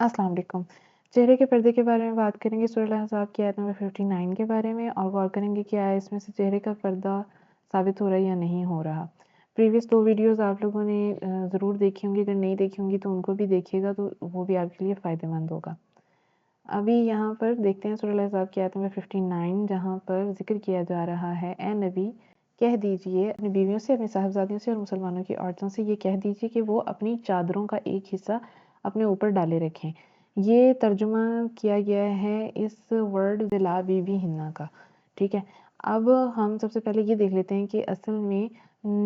अस्सलाम वालेकुम। चेहरे के पर्दे के बारे में बात करेंगे सूरह अहज़ाब की आयत नंबर 59 के बारे में और गौर करेंगे कि आया इसमें से चेहरे का पर्दा साबित हो रहा है या नहीं हो रहा। प्रीवियस दो वीडियोस आप लोगों ने ज़रूर देखी होंगी। अगर नहीं देखी होंगी तो उनको भी देखिएगा तो वो भी आपके लिए फ़ायदेमंद होगा। अभी यहाँ पर देखते हैं सूरह अहज़ाब की आयत नंबर 59 जहाँ पर ज़िक्र किया जा रहा है, ए नबी, कह दीजिए, अपनी बीवियों से, अपनी साहबजादियों से और मुसलमानों की औरतों से ये कह दीजिए कि वो अपनी चादरों का एक हिस्सा अपने ऊपर डाले रखें। ये तर्जुमा किया गया है इस वर्ड जिला बीबी हिन्ना का, ठीक है? अब हम सबसे पहले ये देख लेते हैं कि असल में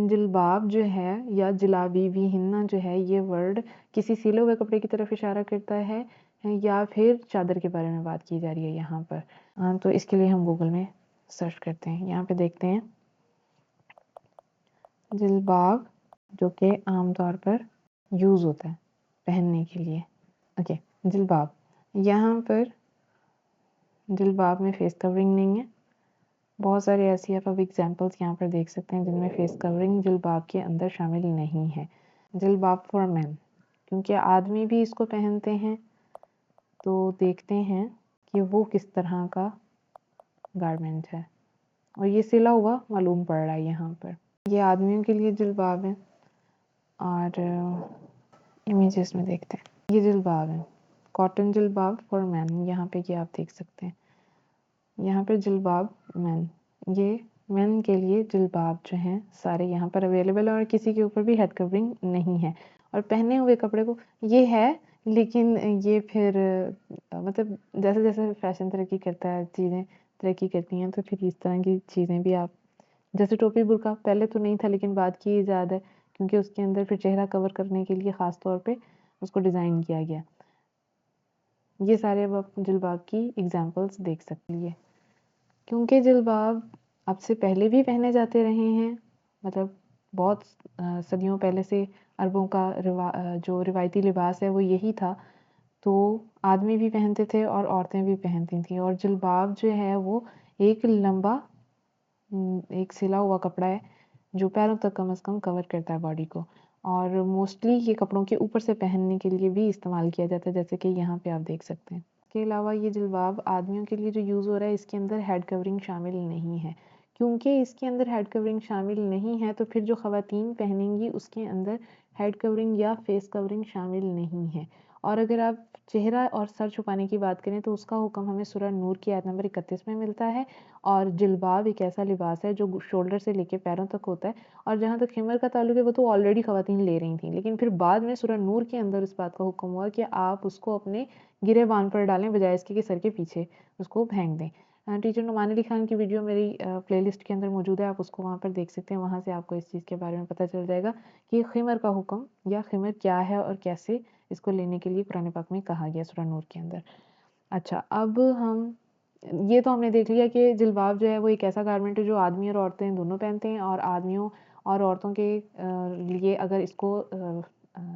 जिलबाब जो है या जिलाबी भी हिन्ना जो है, ये वर्ड किसी सिले हुए कपड़े की तरफ़ इशारा करता है या फिर चादर के बारे में बात की जा रही है यहाँ पर। हाँ तो इसके लिए हम गूगल में सर्च करते हैं। यहाँ पे देखते हैं। जिलबाब जो कि आमतौर पर यूज़ होता है। पहनने के लिए। ओके जिलबाब। यहाँ पर जिलबाब में फेस कवरिंग नहीं है। बहुत सारे ऐसी आप अब एग्जांपल्स यहाँ पर देख सकते हैं जिनमें फेस कवरिंग जिलबाब के अंदर शामिल नहीं है। जिलबाब फॉर मैन क्योंकि आदमी भी इसको पहनते हैं तो देखते हैं कि वो किस तरह का गारमेंट है। और ये सिला हुआ मालूम पड़ रहा है यहाँ पर। ये आदमियों के लिए जिलबाब है। और इमेजेस में देखते हैं। ये जिलबाब है। कॉटन जिलबाब फॉर मैन यहाँ पे आप देख सकते हैं। यहाँ पर जिलबाब मैन ये मैन के लिए जिलबाब जो हैं, सारे यहाँ पर अवेलेबल है और किसी के ऊपर भी हेड कवरिंग नहीं है। और पहने हुए कपड़े को, ये है, लेकिन ये फिर मतलब जैसे जैसे फ़ैशन तरक्की करता है, चीज़ें तरक्की करती हैं तो फिर इस तरह की चीज़ें भी आप, जैसे टोपी बुरका, पहले तो नहीं था, लेकिन बाद की ईजाद है क्योंकि उसके अंदर फिर चेहरा कवर करने के लिए ख़ास तौर पे उसको डिज़ाइन किया गया। ये सारे अब आप जिलबाब की एग्जांपल्स देख सकते हैं। क्योंकि जिलबाब अब से पहले भी पहने जाते रहे हैं मतलब बहुत सदियों पहले से अरबों का रिवा जो रिवायती लिबास है वो यही था तो आदमी भी पहनते थे और औरतें भी पहनती थी। और जिलबाब जो है वो एक लंबा एक सिला हुआ कपड़ा है जो पैरों तक कम अज़ कम कवर करता है बॉडी को। और मोस्टली ये कपड़ों के ऊपर से पहनने के लिए भी इस्तेमाल किया जाता है, जैसे कि यहाँ पे आप देख सकते हैं। इसके अलावा ये जलवाब आदमियों के लिए जो यूज़ हो रहा है, इसके अंदर हेड कवरिंग शामिल नहीं है। क्योंकि इसके अंदर हेड कवरिंग शामिल नहीं है तो फिर जो ख़वातीन पहनेंगी, उसके अंदर हेड कवरिंग या फेस कवरिंग शामिल नहीं है। और अगर आप चेहरा और सर छुपाने की बात करें तो उसका हुक्म हमें सूरह नूर की आयत नंबर इकतीस में मिलता है। और जिलबाब एक ऐसा लिबास है जो शोल्डर से लेके पैरों तक होता है। और जहाँ तक खिमर का ताल्लुक है, वो तो ऑलरेडी खवतिन ले रही थी। लेकिन फिर बाद में सूरह नूर के अंदर इस बात का हुक्म हुआ कि आप उसको अपने गिरे बान पर डालें, बजाय इसके कि सर के पीछे उसको फेंक दें। टीचर नुमान अली खान की वीडियो मेरी प्लेलिस्ट के अंदर मौजूद है। आप उसको वहाँ पर देख सकते हैं। वहाँ से आपको इस चीज़ के बारे में पता चल जाएगा कि खिमर का हुक्म या खिमर क्या है और कैसे इसको लेने के लिए कुरान पाक में कहा गया सूरह नूर के अंदर। अच्छा अब हम, ये तो हमने देख लिया कि जिलबाब जो है वो एक ऐसा गारमेंट है जो आदमी और औरतें दोनों पहनते हैं और आदमियों और औरतों के लिए अगर इसको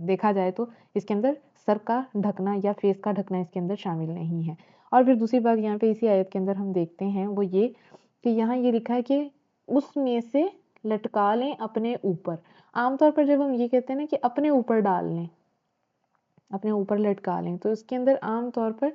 देखा जाए तो इसके अंदर सर का ढकना या फेस का ढकना इसके अंदर शामिल नहीं है। और फिर दूसरी बात यहाँ पे इसी आयत के अंदर हम देखते हैं वो ये कि यहाँ ये लिखा है कि उसमें से लटका लें अपने ऊपर। आमतौर पर जब हम ये कहते हैं ना कि अपने ऊपर डाल लें अपने ऊपर लटका लें तो इसके अंदर आम तौर पर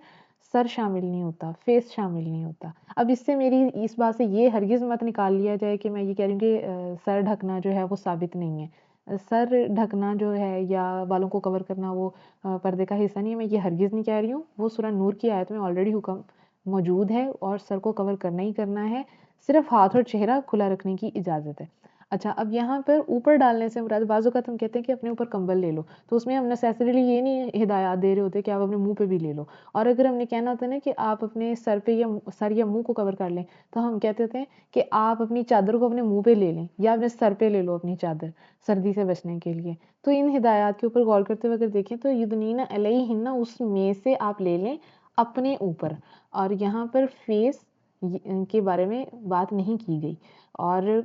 सर शामिल नहीं होता फेस शामिल नहीं होता। अब इससे मेरी इस बात से ये हरगिज़ मत निकाल लिया जाए कि मैं ये कह रही हूँ कि सर ढकना जो है वो साबित नहीं है। सर ढकना जो है या बालों को कवर करना वो पर्दे का हिस्सा नहीं है, मैं ये हरगिज़ नहीं कह रही हूँ। वो सूरह नूर की आयत में ऑलरेडी हुक्म मौजूद है और सर को कवर करना ही करना है। सिर्फ़ हाथ और चेहरा खुला रखने की इजाज़त है। अच्छा अब यहाँ पर ऊपर डालने से मुराद, बाजू का हम कहते हैं कि अपने ऊपर कंबल ले लो तो उसमें हम नेसेसरीली ये नहीं हिदायत दे रहे होते कि आप अपने मुँह पे भी ले लो। और अगर हमने कहना होता है ना कि आप अपने सर पे या सर या मुँह को कवर कर लें तो हम कहते होते हैं कि आप अपनी चादर को अपने मुँह पे ले लें या अपने सर पे ले लो अपनी चादर सर्दी से बचने के लिए। तो इन हिदायत के ऊपर गौर करते हुए अगर देखें तो युदनीना अलई हिन्ना उसमें से आप ले लें अपने ऊपर। और यहाँ पर फेस के बारे में बात नहीं की गई। और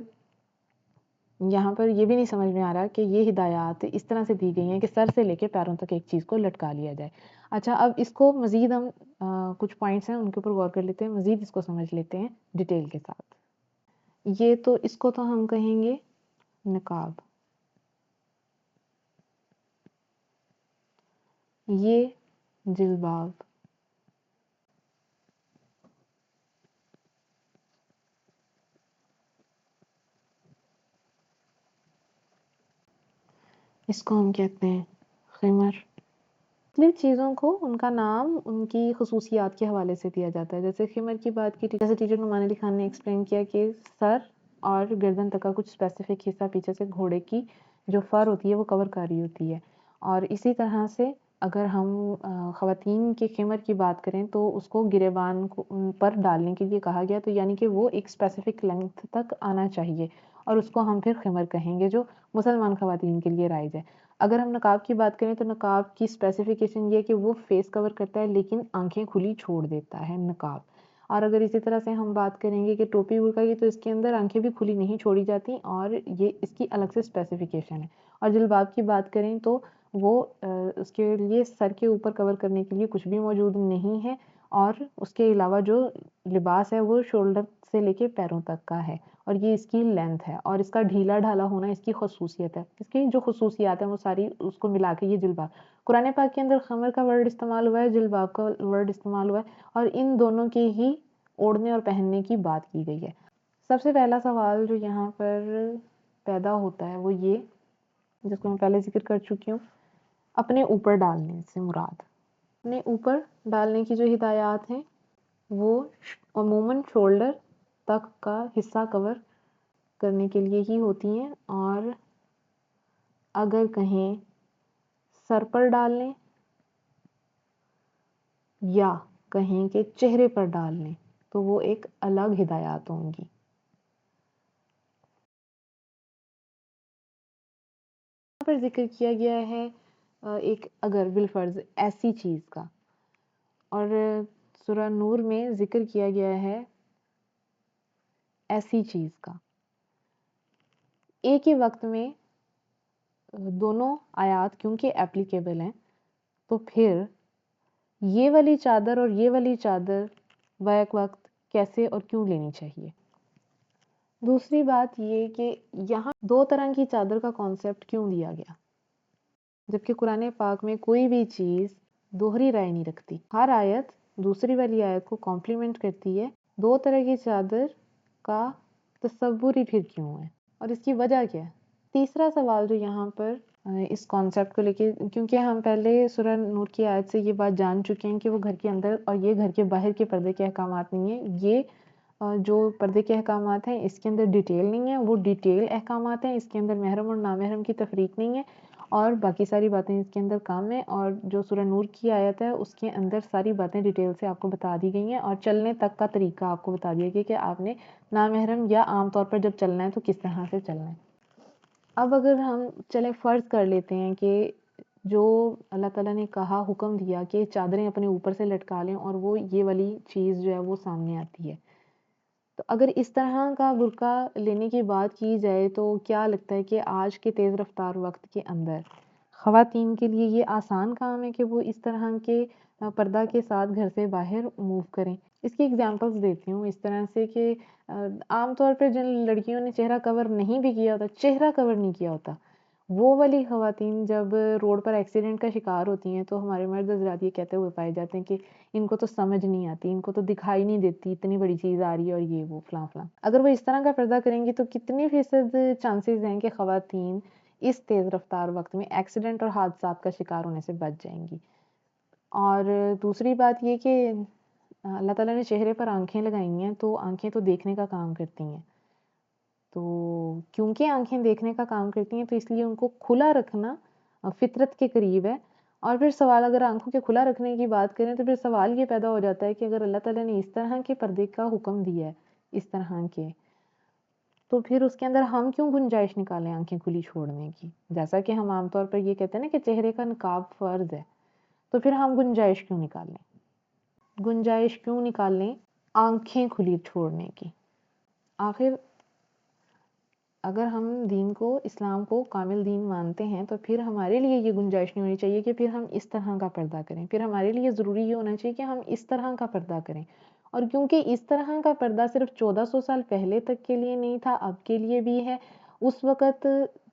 यहाँ पर ये भी नहीं समझ में आ रहा कि ये हिदायत इस तरह से दी गई हैं कि सर से लेके पैरों तक एक चीज़ को लटका लिया जाए। अच्छा अब इसको मज़ीद हम आ, कुछ पॉइंट्स हैं उनके ऊपर गौर कर लेते हैं मज़ीद इसको समझ लेते हैं डिटेल के साथ। ये तो इसको तो हम कहेंगे नकाब। ये जिलबाब। इसको हम कहते हैं खिमर। मुख्तलिफ़ चीज़ों को उनका नाम उनकी खसूसियात के हवाले से दिया जाता है। जैसे खिमर की बात की, जैसे टीचर नुमान अली खान ने एक्सप्लेन किया कि सर और गर्दन तक का कुछ स्पेसिफिक हिस्सा पीछे से घोड़े की जो फर होती है वो कवर कर रही होती है। और इसी तरह से अगर हम ख़वातीन के ख़ेमर की बात करें तो उसको गिरेबान को पर डालने के लिए कहा गया तो यानी कि वो एक स्पेसिफिक लेंथ तक आना चाहिए और उसको हम फिर ख़ेमर कहेंगे, जो मुसलमान ख़वातीन के लिए राइज है। अगर हम नकाब की बात करें तो नकाब की स्पेसिफिकेशन ये कि वो फेस कवर करता है, लेकिन आँखें खुली छोड़ देता है नकाब। और अगर इसी तरह से हम बात करेंगे कि टोपी बुरका की तो इसके अंदर आँखें भी खुली नहीं छोड़ी जाती और ये इसकी अलग से स्पेसिफिकेशन है। और जलबाब की बात करें तो वो उसके लिए सर के ऊपर कवर करने के लिए कुछ भी मौजूद नहीं है और उसके अलावा जो लिबास है, वो शोल्डर से लेके पैरों तक का है। और ये इसकी लेंथ है और इसका ढीला ढाला होना इसकी खसूसियत है। इसकी जो खसूसियात है वो सारी उसको मिला के ये जिलबाब। कुरान पाक के अंदर खमर का वर्ड इस्तेमाल हुआ है, जिलबाब का वर्ड इस्तेमाल हुआ है और इन दोनों के ही ओढ़ने और पहनने की बात की गई है। सबसे पहला सवाल जो यहाँ पर पैदा होता है वो ये, जिसको मैं पहले ज़िक्र कर चुकी हूँ, अपने ऊपर डालने से मुराद। अपने ऊपर डालने की जो हिदायत हैं वो अमूमन शोल्डर तक का हिस्सा कवर करने के लिए ही होती हैं और अगर कहें सर पर डाल लें या कहें कि चेहरे पर डाल लें तो वो एक अलग हिदायत होंगी। पर ज़िक्र किया गया है एक अगर बिलफर्ज ऐसी चीज़ का। और सुरा नूर में ज़िक्र किया गया है ऐसी चीज़ का। एक ही वक्त में दोनों आयात क्योंकि एप्लीकेबल हैं तो फिर ये वाली चादर और ये वाली चादर बैक वक्त कैसे और क्यों लेनी चाहिए? दूसरी बात ये कि यहाँ दो तरह की चादर का कॉन्सेप्ट क्यों दिया गया? जबकि कुरान पाक में कोई भी चीज़ दोहरी राय नहीं रखती। हर आयत दूसरी वाली आयत को कॉम्प्लीमेंट करती है। दो तरह की चादर का तस्वुर ही फिर क्यों है? और इसकी वजह क्या है? तीसरा सवाल जो यहाँ पर इस कॉन्सेप्ट को लेके, क्योंकि हम पहले सुरह नूर की आयत से ये बात जान चुके हैं कि वो घर के अंदर और ये घर के बाहर के पर्दे के अहकाम नहीं है। ये जो पर्दे के अहकाम हैं, इसके अंदर डिटेल नहीं है। वो डिटेल अहकाम हैं, इसके अंदर महरम और नामहरम की तफरीक नहीं है। और बाकी सारी बातें इसके अंदर काम है और जो सूरह नूर की आयत है, उसके अंदर सारी बातें डिटेल से आपको बता दी गई हैं और चलने तक का तरीका आपको बता दिया गया कि आपने नामहरम या आम तौर पर जब चलना है तो किस तरह से चलना है। अब अगर हम चले फ़र्ज़ कर लेते हैं कि जो अल्लाह ताला ने कहा, हुक्म दिया कि चादरें अपने ऊपर से लटका लें और वो ये वाली चीज़ जो है वो सामने आती है। तो अगर इस तरह का बुरका लेने की बात की जाए तो क्या लगता है कि आज के तेज़ रफ्तार वक्त के अंदर ख़वातीन के लिए ये आसान काम है कि वो इस तरह के पर्दा के साथ घर से बाहर मूव करें? इसकी एग्जांपल्स देती हूँ इस तरह से कि आम तौर पर जिन लड़कियों ने चेहरा कवर नहीं भी किया होता, चेहरा कवर नहीं किया होता वो वाली ख़वातीन जब रोड पर एक्सीडेंट का शिकार होती हैं तो हमारे मर्द हजरात ये कहते हुए पाए जाते हैं कि इनको तो समझ नहीं आती, इनको तो दिखाई नहीं देती, इतनी बड़ी चीज़ आ रही है और ये वो, फलां फलां। अगर वो इस तरह का पर्दा करेंगी तो कितने फ़ीसद चांसेस हैं कि ख़वातीन इस तेज़ रफ्तार वक्त में एक्सीडेंट और हादसा का शिकार होने से बच जाएँगी? और दूसरी बात ये कि अल्लाह ताला ने चेहरे पर आँखें लगाई हैं तो आँखें तो देखने का काम करती हैं। तो क्योंकि आँखें देखने का काम करती हैं तो इसलिए उनको खुला रखना फितरत के करीब है। और फिर सवाल, अगर आँखों के खुला रखने की बात करें तो फिर सवाल ये पैदा हो जाता है कि अगर अल्लाह ताला ने इस तरह के पर्दे का हुक्म दिया है, इस तरह के तो फिर उसके अंदर हम क्यों गुंजाइश निकालें आँखें खुली छोड़ने की? जैसा कि हम आमतौर पर ये कहते हैं ना कि चेहरे का नकाब फ़र्ज़ है तो फिर हम गुंजाइश क्यों निकालें? गुंजाइश क्यों निकालें आँखें खुली छोड़ने की? आखिर अगर हम दीन को, इस्लाम को कामिल दीन मानते हैं तो फिर हमारे लिए ये गुंजाइश नहीं होनी चाहिए कि फिर हम इस तरह का पर्दा करें। फिर हमारे लिए ज़रूरी ये होना चाहिए कि हम इस तरह का पर्दा करें। और क्योंकि इस तरह का पर्दा सिर्फ़ 1400 साल पहले तक के लिए नहीं था, अब के लिए भी है। उस वक़्त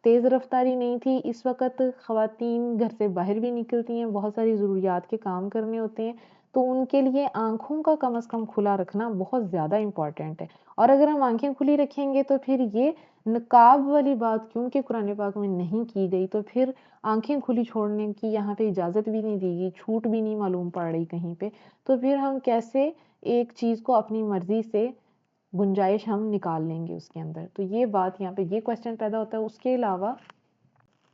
तेज़ रफ्तारी नहीं थी, इस वक़्त ख़वातीन घर से बाहर भी निकलती हैं, बहुत सारी ज़रूरियात के काम करने होते हैं। तो उनके लिए आँखों का कम अज़ कम खुला रखना बहुत ज़्यादा इंपॉर्टेंट है। और अगर हम आँखें खुली रखेंगे तो फिर ये नकाब वाली बात क्योंकि कुरान पाक में नहीं की गई तो फिर आँखें खुली छोड़ने की यहाँ पे इजाज़त भी नहीं दी गई, छूट भी नहीं मालूम पड़ रही कहीं पे। तो फिर हम कैसे एक चीज़ को अपनी मर्ज़ी से गुंजाइश हम निकाल लेंगे उसके अंदर? तो ये बात यहाँ पे, ये क्वेश्चन पैदा होता है। उसके अलावा,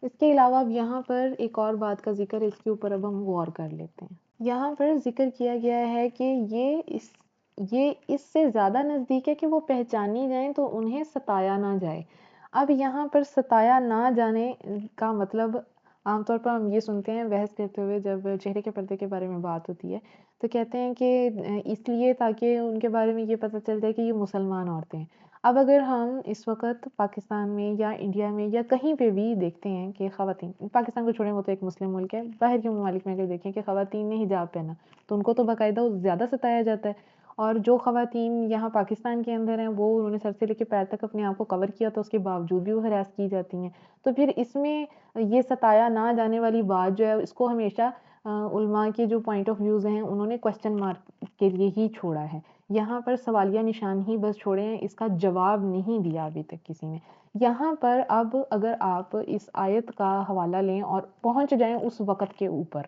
इसके अलावा अब यहाँ पर एक और बात का ज़िक्र, इसके ऊपर अब हम गौर कर लेते हैं। यहाँ पर ज़िक्र किया गया है कि ये इस, ये इससे ज़्यादा नज़दीक है कि वो पहचानी जाएँ तो उन्हें सताया ना जाए। अब यहाँ पर सताया ना जाने का मतलब आमतौर पर हम ये सुनते हैं, बहस करते हुए जब चेहरे के पर्दे के बारे में बात होती है तो कहते हैं कि, इसलिए ताकि उनके बारे में ये पता चल जाए कि ये मुसलमान औरतें हैं। अब अगर हम इस वक्त पाकिस्तान में या इंडिया में या कहीं पे भी देखते हैं कि ख़वातीन, पाकिस्तान को छोड़ें वो तो एक मुस्लिम मुल्क है, बाहर के ममालिक में अगर देखें कि ख़वातीन ने हिजाब पहना तो उनको तो बाकायदा ज़्यादा सताया जाता है। और जो ख़वातीन यहाँ पाकिस्तान के अंदर हैं, वो उन्होंने सर से लेकर पैर तक अपने आप को कवर किया तो उसके बावजूद भी वो हरास की जाती हैं। तो फिर इसमें ये सताया ना जाने वाली बात जो है, इसको हमेशा उलमा के जो पॉइंट ऑफ़ व्यूज़ हैं, उन्होंने क्वेश्चन मार्क के लिए ही छोड़ा है। यहाँ पर सवालिया निशान ही बस छोड़े हैं, इसका जवाब नहीं दिया अभी तक किसी ने। यहाँ पर अब अगर आप इस आयत का हवाला लें और पहुँच जाएँ उस वक़्त के ऊपर,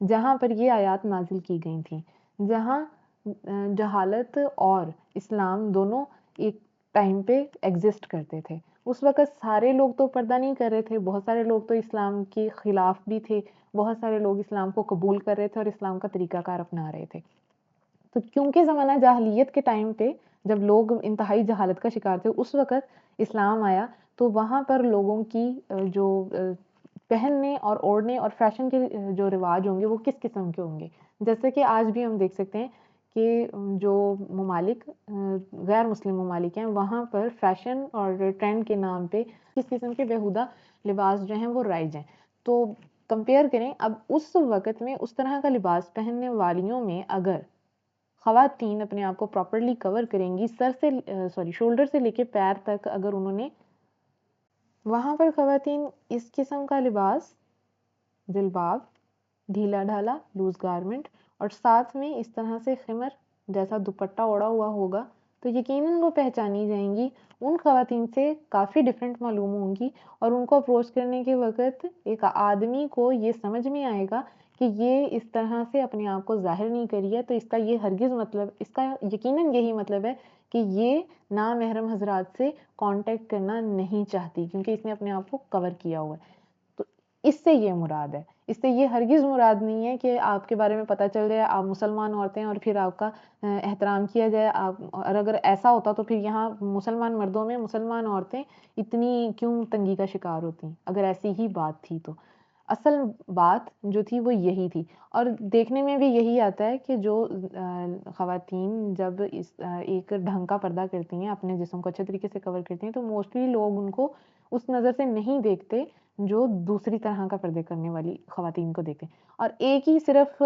जहाँ पर ये आयात नाजिल की गई थी, जहाँ जहालत और इस्लाम दोनों एक टाइम पे एग्जिस्ट करते थे। उस वक़्त सारे लोग तो पर्दा नहीं कर रहे थे, बहुत सारे लोग तो इस्लाम के ख़िलाफ़ भी थे, बहुत सारे लोग इस्लाम को कबूल कर रहे थे और इस्लाम का तरीक़ाकार अपना रहे थे। तो क्योंकि ज़माना जाहलीत के टाइम पे जब लोग इंतहाई जहालत का शिकार थे, उस वक़्त इस्लाम आया तो वहाँ पर लोगों की जो पहनने और ओढ़ने और फ़ैशन के जो रिवाज होंगे वो किस किस्म के होंगे? जैसे कि आज भी हम देख सकते हैं कि जो ममालिक गैर मुस्लिम ममालिक हैं, वहाँ पर फ़ैशन और ट्रेंड के नाम पे किस किस्म के बेहुदा लिबास जो हैं वो राइज हैं। तो कंपेयर करें, अब उस वक़्त में उस तरह का लिबास पहनने वालियों में अगर ख़वातीन अपने आप को प्रॉपरली कवर करेंगी, सर से सॉरी, शोल्डर से लेके पैर तक अगर उन्होंने वहाँ पर ख़वातीन इस किस्म का लिबास दिलबाब ढीला ढाला, लूज़ गारमेंट और साथ में इस तरह से खिमर जैसा दुपट्टा ओढ़ा हुआ होगा तो यकीनन वो पहचानी जाएँगी। उन ख़वातीन से काफ़ी डिफरेंट मालूम होंगी और उनको अप्रोच करने के वक़्त एक आदमी को ये समझ में आएगा कि ये इस तरह से अपने आप को ज़ाहिर नहीं करी है तो इसका ये हरगिज़ मतलब इसका यकीनन यही मतलब है कि ये ना महरम हजरात से कांटेक्ट करना नहीं चाहती, क्योंकि इसने अपने आप को कवर किया हुआ है। इससे ये मुराद है। इससे ये हरगिज़ मुराद नहीं है कि आपके बारे में पता चल जाए, आप मुसलमान औरतें और फिर आपका एहतराम किया जाए। आप, और अगर ऐसा होता तो फिर यहाँ मुसलमान मर्दों में मुसलमान औरतें इतनी क्यों तंगी का शिकार होती? अगर ऐसी ही बात थी तो। असल बात जो थी वो यही थी। और देखने में भी यही आता है कि जो ख़वातीन जब इस एक ढंग का पर्दा करती हैं, अपने जिसम को अच्छे तरीके से कवर करती हैं तो मोस्टली लोग उनको उस नज़र से नहीं देखते जो दूसरी तरह का पर्दे करने वाली ख़वातीन को देखते हैं और एक ही सिर्फ़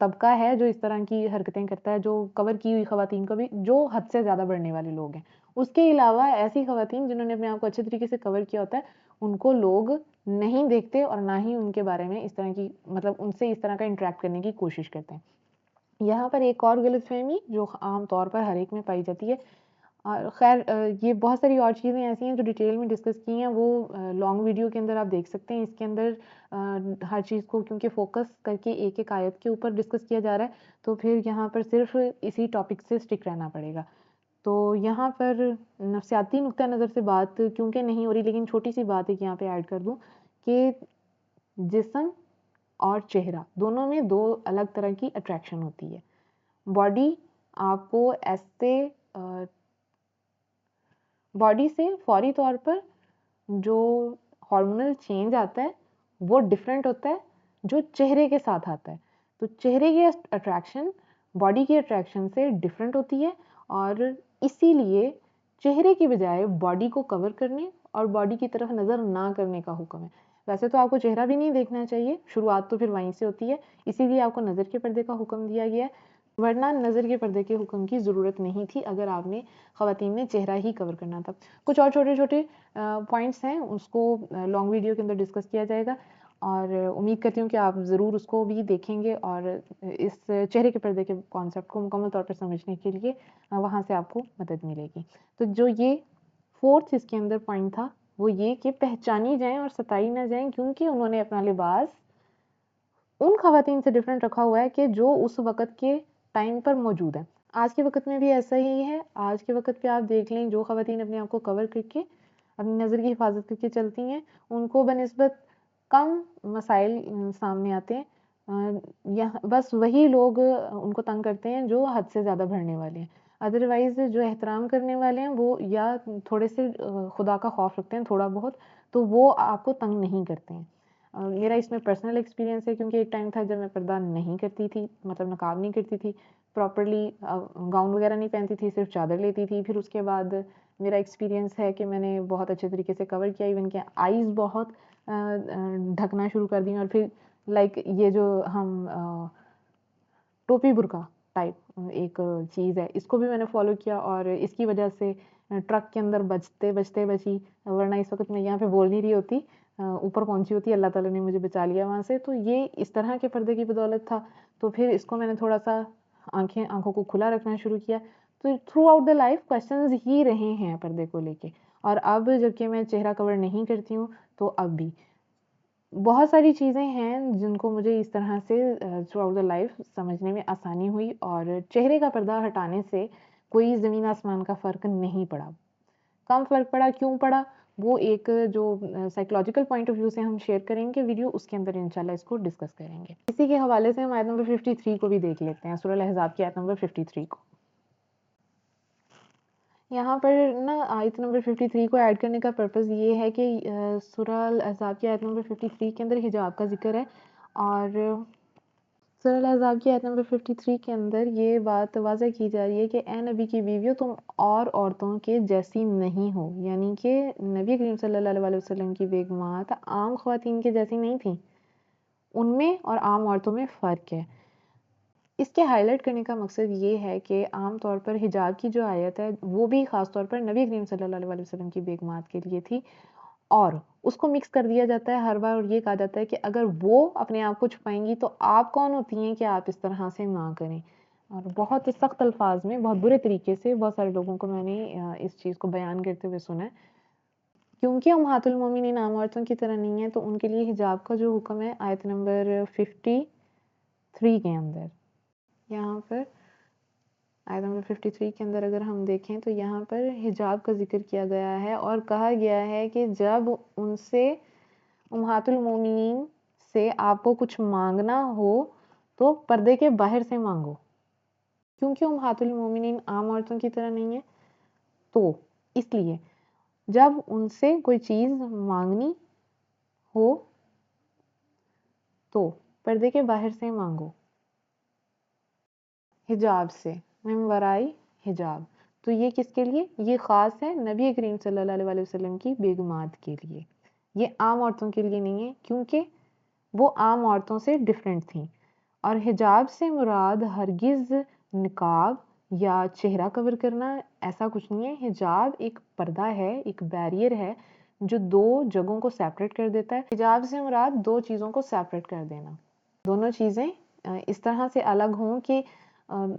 तबका है जो इस तरह की हरकतें करता है, जो कवर की हुई ख़वातीन को भी, जो हद से ज़्यादा बढ़ने वाले लोग हैं। उसके अलावा ऐसी ख़वातीन जिन्होंने अपने आप को अच्छे तरीके से कवर किया होता है, उनको लोग नहीं देखते और ना ही उनके बारे में इस तरह की मतलब उनसे इस तरह का इंटरेक्ट करने की कोशिश करते हैं। यहाँ पर एक और गलतफहमी जो आम तौर पर हर एक में पाई जाती है और खैर ये बहुत सारी और चीज़ें ऐसी हैं जो डिटेल में डिस्कस की हैं, वो लॉन्ग वीडियो के अंदर आप देख सकते हैं। इसके अंदर हर चीज़ को क्योंकि फोकस करके एक एक आयत के ऊपर डिस्कस किया जा रहा है तो फिर यहाँ पर सिर्फ़ इसी टॉपिक से स्टिक रहना पड़ेगा। तो यहाँ पर नफसियाती नुक़्ता नज़र से बात, क्योंकि नहीं हो रही, लेकिन छोटी सी बात एक यहाँ पर ऐड कर दूँ कि जिसम और चेहरा, दोनों में दो अलग तरह की अट्रैक्शन होती है। बॉडी आपको ऐसे बॉडी से फौरी तौर पर जो हार्मोनल चेंज आता है, वो डिफरेंट होता है, जो चेहरे के साथ आता है। तो चेहरे की अट्रैक्शन बॉडी की अट्रैक्शन से डिफरेंट होती है और इसीलिए चेहरे की बजाय बॉडी को कवर करने और बॉडी की तरफ़ नज़र ना करने का हुक्म है। वैसे तो आपको चेहरा भी नहीं देखना चाहिए, शुरुआत तो फिर वहीं से होती है, इसीलिए आपको नज़र के पर्दे का हुक्म दिया गया है। वरना नज़र के पर्दे के हुक्म की ज़रूरत नहीं थी अगर आपने ख़वातीन ने चेहरा ही कवर करना था। कुछ और छोटे छोटे पॉइंट्स हैं, उसको लॉन्ग वीडियो के अंदर डिस्कस किया जाएगा और उम्मीद करती हूँ कि आप ज़रूर उसको भी देखेंगे और इस चेहरे के पर्दे के कॉन्सेप्ट को मुकम्मल तौर पर समझने के लिए वहाँ से आपको मदद मिलेगी। तो जो ये फोर्थ इसके अंदर पॉइंट था, वो ये कि पहचानी जाएँ और सताई ना जाएँ, क्योंकि उन्होंने अपना लिबास उन खातन से डिफरेंट रखा हुआ है कि जो उस वक़्त के टाइम पर मौजूद है। आज के वक़्त में भी ऐसा ही है। आज के वक़्त पे आप देख लें, जो खवातीन अपने आप को कवर करके, अपनी नज़र की हिफाजत करके चलती हैं, उनको बनस्बत कम मसाइल सामने आते हैं। यहाँ, बस वही लोग उनको तंग करते हैं जो हद से ज़्यादा भरने वाले हैं। अदरवाइज़ जो एहतराम करने वाले हैं, वो या थोड़े से खुदा का खौफ रखते हैं थोड़ा बहुत तो वो आपको तंग नहीं करते हैं। मेरा इसमें पर्सनल एक्सपीरियंस है क्योंकि एक टाइम था जब मैं पर्दा नहीं करती थी मतलब नकाब नहीं करती थी प्रॉपरली गाउन वगैरह नहीं पहनती थी, सिर्फ़ चादर लेती थी। फिर उसके बाद मेरा एक्सपीरियंस है कि मैंने बहुत अच्छे तरीके से कवर किया इवन के आईज़ बहुत ढकना शुरू कर दी और फिर लाइक ये जो हम टोपी बुरका टाइप एक चीज़ है, इसको भी मैंने फॉलो किया और इसकी वजह से ट्रक के अंदर बचते बचते बची, वरना इस वक्त मैं यहाँ पे बोल नहीं रही होती। ऊपर पहुँची होती, अल्लाह ताला ने मुझे बचा लिया वहाँ से। तो ये इस तरह के पर्दे की बदौलत था। तो फिर इसको मैंने थोड़ा सा आँखें, आँखों को खुला रखना शुरू किया। तो throughout the life question ही रहे हैं पर्दे को लेके। और अब जबकि मैं चेहरा कवर नहीं करती हूँ तो अब भी। बहुत सारी चीज़ें हैं जिनको मुझे इस तरह से थ्रू आउट द लाइफ समझने में आसानी हुई और चेहरे का पर्दा हटाने से कोई ज़मीन आसमान का फ़र्क नहीं पड़ा। कम फ़र्क पड़ा, क्यों पड़ा? वो एक जो साइकोलॉजिकल पॉइंट ऑफ़ व्यू से हम शेयर करेंगे वीडियो उसके अंदर इंशाल्लाह इसको डिस्कस करेंगे। इसी के हवाले से हम आयत नंबर 53 को भी देख लेते हैं, सूरह अहज़ाब की आयत नंबर 53 को। यहाँ पर ना आयत नंबर 53 को ऐड करने का पर्पज़ ये है कि सूरह अहज़ाब की आयत नंबर 53 के अंदर हिजाब का ज़िक्र है और सूरह अहज़ाब की आयत नंबर 53 के अंदर ये बात वाज़ह की जा रही है कि ए नबी की बीवियों तुम और औरतों के जैसी नहीं हो। यानी कि नबी करीम सल्लल्लाहु अलैहि वसल्लम की बेगमात आम ख़वातीन के जैसी नहीं थी। उनमें और आम औरतों में फ़र्क है। इसके हाईलाइट करने का मकसद ये है कि आम तौर पर हिजाब की जो आयत है, वो भी ख़ास तौर पर नबी करीम सल्लल्लाहु अलैहि वसल्लम की बेगमात के लिए थी। और उसको मिक्स कर दिया जाता है हर बार और ये कहा जाता है कि अगर वो अपने आप को छुपाएँगी तो आप कौन होती हैं कि आप इस तरह से ना करें? और बहुत सख्त अल्फाज में, बहुत बुरे तरीके से बहुत सारे लोगों को मैंने इस चीज़ को बयान करते हुए सुना है। क्योंकि हम हाथुलमोमिन नाम औरतों की तरह नहीं है तो उनके लिए हिजाब का जो हुक्म है, आयत नंबर फिफ्टी थ्री के अंदर। यहाँ पर आयत नंबर 53 के अंदर अगर हम देखें तो यहाँ पर हिजाब का ज़िक्र किया गया है और कहा गया है कि जब उनसे, उम्हातुल मोमिनीन से आपको कुछ मांगना हो तो पर्दे के बाहर से मांगो। क्योंकि उम्हातुल मोमिनीन आम औरतों की तरह नहीं है तो इसलिए जब उनसे कोई चीज़ मांगनी हो तो पर्दे के बाहर से मांगो। हिजाब से। मिन वराई हिजाब। तो ये किसके लिए? ये ख़ास है नबी करीम सल्लल्लाहु अलैहि वसल्लम की बेगमात के लिए। ये आम औरतों के लिए नहीं है, क्योंकि वो आम औरतों से डिफरेंट थी। और हिजाब से मुराद हरगिज़ निकाब या चेहरा कवर करना ऐसा कुछ नहीं है। हिजाब एक पर्दा है, एक बैरियर है, जो दो जगहों को सेपरेट कर देता है। हिजाब से मुराद दो चीज़ों को सेपरेट कर देना। दोनों चीज़ें इस तरह से अलग हों कि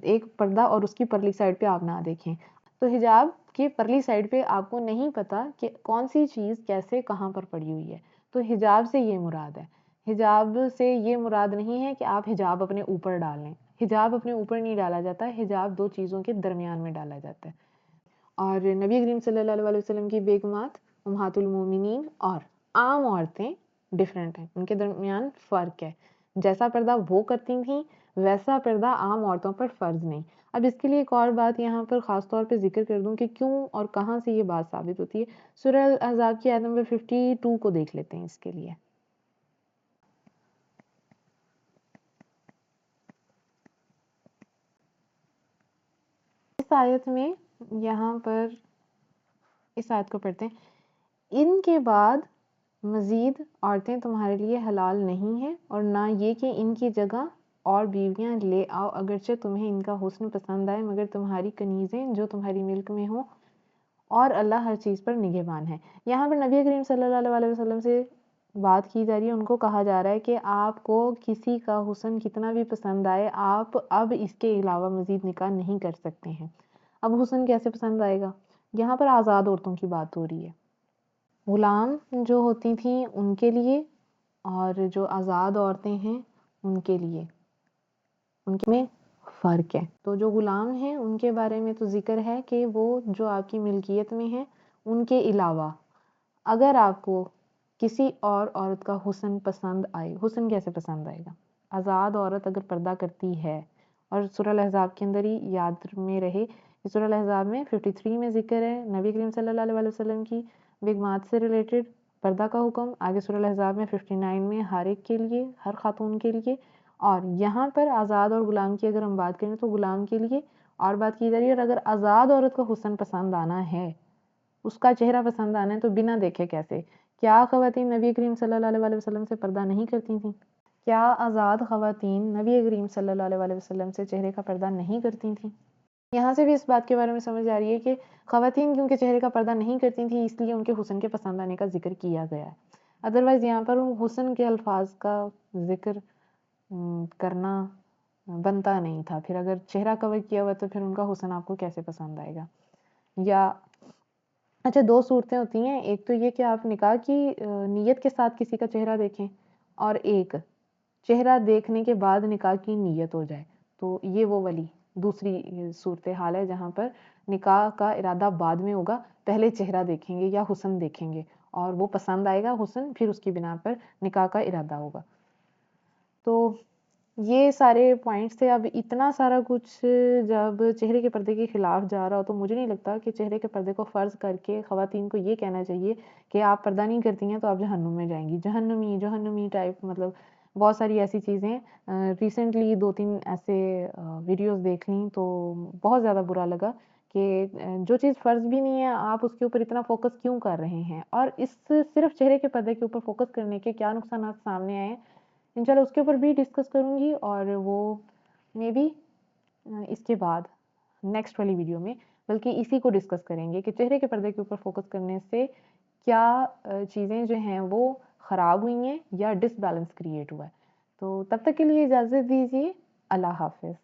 एक पर्दा और उसकी परली साइड पे आप ना देखें। तो हिजाब के परली साइड पे आपको नहीं पता कि कौन सी चीज़ कैसे कहाँ पर पड़ी हुई है। तो हिजाब से ये मुराद है। हिजाब से ये मुराद नहीं है कि आप हिजाब अपने ऊपर डाल हिजाब अपने ऊपर नहीं डाला जाता, हिजाब दो चीज़ों के दरमियान में डाला जाता है। और नबी करीम सल्लल्लाहु अलैहि वसल्लम की बेगमात, उम्हातुल मोमिनीन और आम औरतें डिफरेंट हैं। उनके दरमियान फ़र्क है। जैसा पर्दा वो करती थी वैसा पर्दा आम औरतों पर फ़र्ज़ नहीं। अब इसके लिए एक और बात यहाँ पर ख़ास तौर पे ज़िक्र कर दूँ कि क्यों और कहाँ से ये बात साबित होती है। सूरह अहज़ाब की आयत नंबर फिफ्टी टू को देख लेते हैं इसके लिए। इस आयत में यहाँ पर इस आयत को पढ़ते हैं। इनके बाद मज़ीद औरतें तुम्हारे लिए हलाल नहीं हैं और ना ये कि इनकी जगह और बीवियाँ ले आओ। अगरचे तुम्हें इनका हुस्न पसंद आए, मगर तुम्हारी कनीज़ें जो तुम्हारी मिल्क में हो, और अल्लाह हर चीज़ पर निगहबान है। यहाँ पर नबी करीम सल्लल्लाहु अलैहि वसल्लम से बात की जा रही है। उनको कहा जा रहा है कि आपको किसी का हुसन कितना भी पसंद आए, आप अब इसके अलावा मज़ीद निकाह नहीं कर सकते हैं। अब हुसन कैसे पसंद आएगा? यहाँ पर आज़ाद औरतों की बात हो रही है। ग़ुलाम जो होती थी उनके लिए, और जो आज़ाद औरतें हैं उनके लिए। उनके में फ़र्क है। तो जो ग़ुलाम हैं, उनके बारे में तो ज़िक्र है कि वो जो आपकी मिल्कियत में हैं, उनके अलावा अगर आपको किसी और औरत का हुस्न पसंद आए, हुस्न कैसे पसंद आएगा? आज़ाद औरत अगर पर्दा करती है और सुरह लहजाब के अंदर ही याद में रहे सुरह लहजाब में 53 में ज़िक्र है नबी करीम सल्लल्लाहु अलैहि वसल्लम की बिगमात से रिलेटेड पर्दा का हुक्म, आगे सुरह लहजाब में 59 में हर एक के लिए, हर खातून के लिए और यहाँ पर आज़ाद और ग़ुलाम की अगर हम बात करें तो ग़ुलाम के लिए और बात की जा रही है और अगर आज़ाद औरत का हुसन पसंद आना है, उसका चेहरा पसंद आना है तो बिना देखे कैसे? क्या ख़वातीन नबी करीम सल्लल्लाहु अलैहि वसल्लम से पर्दा नहीं करती थीं? क्या आज़ाद ख़वातीन नबी करीम सल्लल्लाहु अलैहि वसल्लम से चेहरे का पर्दा नहीं करती थीं? यहाँ से भी इस बात के बारे में समझ आ रही है कि ख़वातीन क्योंकि चेहरे का पर्दा नहीं करती थी, इसलिए उनके हुसन के पसंद आने का ज़िक्र किया गया है। अदरवाइज़ यहाँ पर हुसन के अल्फाज का ज़िक्र करना बनता नहीं था। फिर अगर चेहरा कवर किया हुआ तो फिर उनका हुसन आपको कैसे पसंद आएगा? या अच्छा दो सूरतें होती हैं। एक तो ये कि आप निकाह की नीयत के साथ किसी का चेहरा देखें और एक, चेहरा देखने के बाद निकाह की नीयत हो जाए। तो ये वो वाली दूसरी सूरत हाल है जहाँ पर निकाह का इरादा बाद में होगा। पहले चेहरा देखेंगे या हुसन देखेंगे और वो पसंद आएगा हुसन, फिर उसकी बिना पर निकाह का इरादा होगा। तो ये सारे पॉइंट्स थे। अब इतना सारा कुछ जब चेहरे के पर्दे के ख़िलाफ़ जा रहा हो तो मुझे नहीं लगता कि चेहरे के पर्दे को फ़र्ज़ करके ख़वातीन को ये कहना चाहिए कि आप पर्दा नहीं करती हैं तो आप जहन्नुम में जाएँगी। जहन्नुमी जहन्नुमी टाइप मतलब बहुत सारी ऐसी चीज़ें। रिसेंटली दो तीन ऐसे वीडियोस देख ली तो बहुत ज़्यादा बुरा लगा कि जो चीज़ फ़र्ज़ भी नहीं है, आप उसके ऊपर इतना फोकस क्यों कर रहे हैं? और इस सिर्फ़ चेहरे के पर्दे के ऊपर फोकस करने के क्या नुकसान सामने आए इंशाल्लाह उसके ऊपर भी डिस्कस करूँगी और वो मे बी इसके बाद नेक्स्ट वाली वीडियो में, बल्कि इसी को डिस्कस करेंगे कि चेहरे के पर्दे के ऊपर फोकस करने से क्या चीज़ें जो हैं वो ख़राब हुई हैं या डिसबैलेंस क्रिएट हुआ है। तो तब तक के लिए इजाज़त दीजिए, अल्लाह हाफिज़।